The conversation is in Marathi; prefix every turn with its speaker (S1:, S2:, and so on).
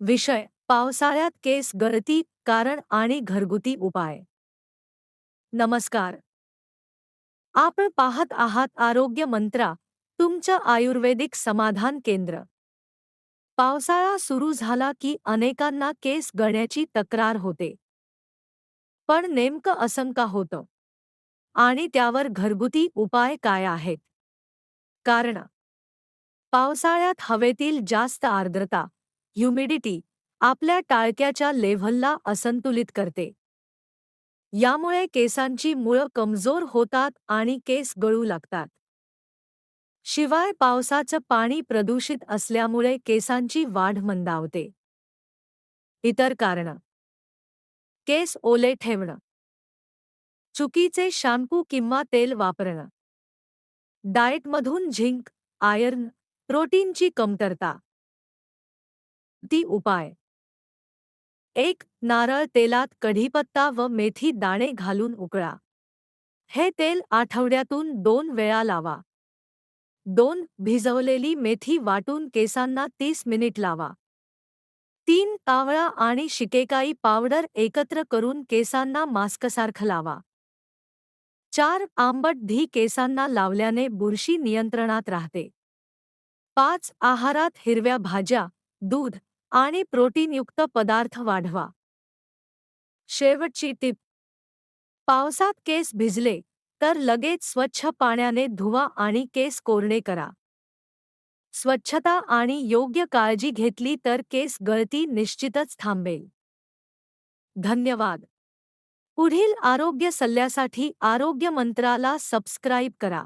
S1: विषय पावसाळ्यात केस गळती कारण आणि घरगुती उपाय. नमस्कार. आपण पाहत आहात आरोग्य मंत्रा तुमचं आयुर्वेदिक समाधान केंद्र. पावसाळा सुरू झाला की अनेकांना केस गळण्याची तक्रार होते. पण नेमकं असं का होतं? आणि त्यावर घरगुती उपाय काय आहेत? कारण पावसाळ्यात हवेतील जास्त आर्द्रता ह्युमिडिटी आपल्या टाळक्याच्या लेव्हलला असंतुलित करते. यामुळे केसांची मुळं कमजोर होतात आणि केस गळू लागतात. शिवाय पावसाचं पाणी प्रदूषित असल्यामुळे केसांची वाढ मंदावते. इतर कारण. केस ओले ठेवणं. चुकीचे शॅम्पू किंवा तेल वापरणं. डाएटमधून झिंक आयर्न प्रोटीनची कमतरता. ती उपाय. एक नारळ तेलात कढीपत्ता व मेथी दाणे घालून उकळा. हे तेल आठवड्यातून दोन वेळा लावा. दोन भिजवलेली मेथी वाटून केसांना तीस मिनिट लावा. तीन तावळा आणि शिकेकाई पावडर एकत्र करून केसांना मास्कसारखं लावा. चार आंबट धी केसांना लावल्याने बुरशी नियंत्रणात राहते. पाच आहारात हिरव्या भाज्या दूध आणि प्रोटीनयुक्त पदार्थ वाढवा. शेवटची टिप. पावसात केस भिजले तर लगेच स्वच्छ पाण्याने धुवा आणि केस कोरणे करा. स्वच्छता आणि योग्य काळजी घेतली तर केस गळती निश्चितच थांबेल. धन्यवाद. पुढील आरोग्य सल्ल्यासाठी आरोग्य मंत्राला सबस्क्राईब करा.